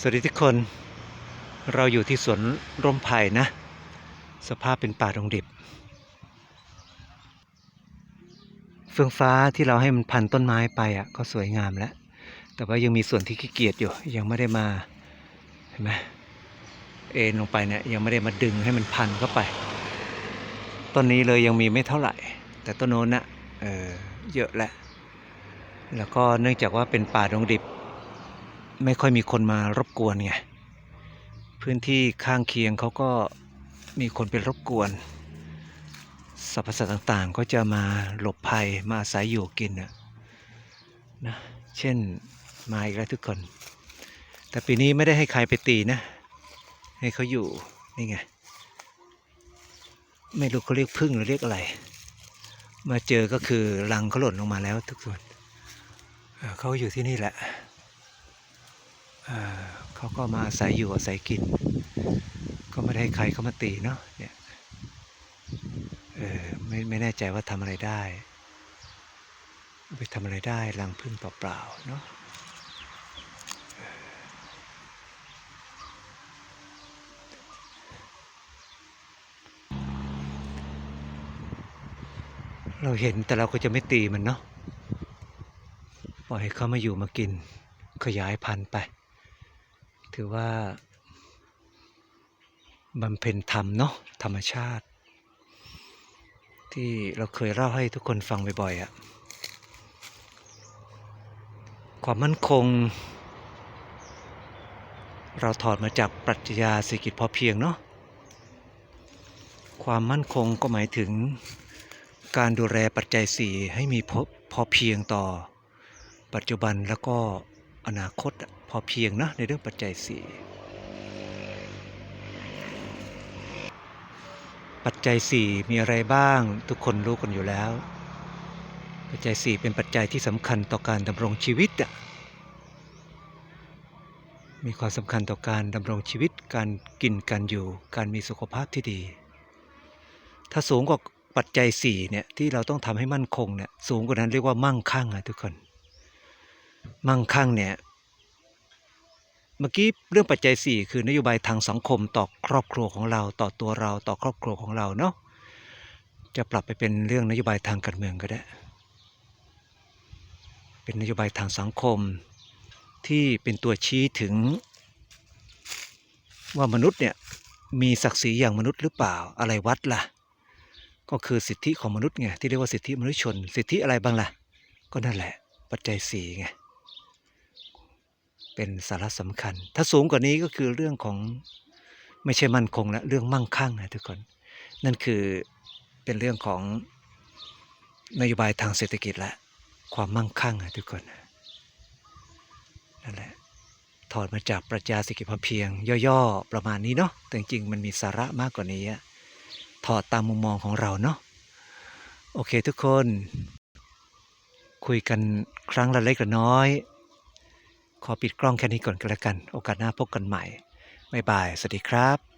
สวัสดีทุกคน เราอยู่ที่สวนร่มไผ่นะ สภาพเป็นป่าดงดิบ เฟืองฟ้าที่เราให้มันพันต้นไม้ไปอะก็สวยงามแล้ว แต่ว่ายังมีส่วนที่ขี้เกียจอยู่ ยังไม่ได้มา เห็นไหมเอ็นลงไปเนี่ยยังไม่ได้มาดึงให้มันพันเข้าไป ต้นนี้เลยยังมีไม่เท่าไหร่ แต่ต้นโน้นน่ะเออเยอะแหล้วแล้วก็เนื่องจากว่าเป็นป่าดงดิบ ไม่ค่อยมีคนมารบกวนไงพื้นที่ข้างเคียงเขาก็มีคนเป็นรบกวนสรรพสัตว์ต่างๆ ก็จะมาหลบภัยมาอาศัยอยู่กินนะนะเช่นมาอีกแล้วทุกคน แต่ปีนี้ไม่ได้ให้ใครไปตีนะ ให้เขาอยู่นี่ไงไม่รู้เขาเรียกพึ่งหรือเรียกอะไร มาเจอก็คือรังเขาหล่นลงมาแล้วทุกส่วนเอ่อเขาอยู่ที่นี่แหละ เขาก็มาอาศัยอยู่อาศัยกิน ก็ไม่ได้ใครเข้ามาตีเนาะเนี่ยเออไม่ไม่แน่ใจว่าทำอะไรได้ ไปทำอะไรได้รังพึ่งเปล่าๆเนาะเออเราเห็นแต่เราก็จะไม่ตีมันเนาะปล่อยให้เขามาอยู่มากิน ขยายพันธุ์ไป ถือว่าบำเพ็ญธรรมเนาะธรรมชาติ ที่เราเคยเล่าให้ทุกคนฟังบ่อยๆอะความมั่นคง เราถอดมาจากปรัชญาเศรษฐกิจพอเพียงเนาะความมั่นคงก็หมายถึงการดูแลปัจจัยสี่ให้มีพอพอเพียงต่อปัจจุบันแล้วก็ อนาคตพอเพียงนะในเรื่องปัจจัยสี่ปัจจัยสี่มีอะไรบ้าง ทุกคนรู้กันอยู่แล้ว ปัจจัยสี่เป็นปัจจัยที่สำคัญต่อการดำรงชีวิตอะมีความสำคัญต่อการดำรงชีวิต การกิน การอยู่ การมีสุขภาพที่ดี ถ้าสูงกว่าปัจจัยสี่เนี่ยที่เราต้องทำให้มั่นคงเนี่ยสูงกว่านั้นเรียกว่ามั่งคั่งอะทุกคน มั่งคั่งเนี่ยเมื่อกี้เรื่องปัจจัย 4 คือนโยบายทางสังคมต่อครอบครัวของเราต่อตัวเราต่อครอบครัวของเราเนาะจะปรับไปเป็นเรื่องนโยบายทางการเมืองก็ได้ เป็นนโยบายทางสังคมที่เป็นตัวชี้ถึง ว่ามนุษย์เนี่ยมีศักดิ์ศรีอย่างมนุษย์หรือเปล่าอะไรวัดล่ะ ก็คือสิทธิของมนุษย์ไงที่เรียกว่าสิทธิมนุษยชน สิทธิอะไรบ้างล่ะ ก็นั่นแหละ ปัจจัยสี่ไง เป็นสาระสำคัญ ถ้าสูงกว่านี้ก็คือเรื่องของไม่ใช่มั่นคงแล้วเรื่องมั่งคั่งนะทุกคน นั่นคือเป็นเรื่องของนโยบายทางเศรษฐกิจและความมั่งคั่งนะทุกคนนั่นแหละถอดมาจากปรัชญาเศรษฐกิจพอเพียง ย่อๆประมาณนี้เนาะแต่จริงๆมันมีสาระมากกว่านี้อะถอดตามมุมมองของเราเนาะโอเคทุกคน คุยกันครั้งละเล็กละน้อย ขอปิดกล้องแค่นี้ก่อนก็แล้วกัน โอกาสหน้าพบกันใหม่บ๊ายบาย สวัสดีครับ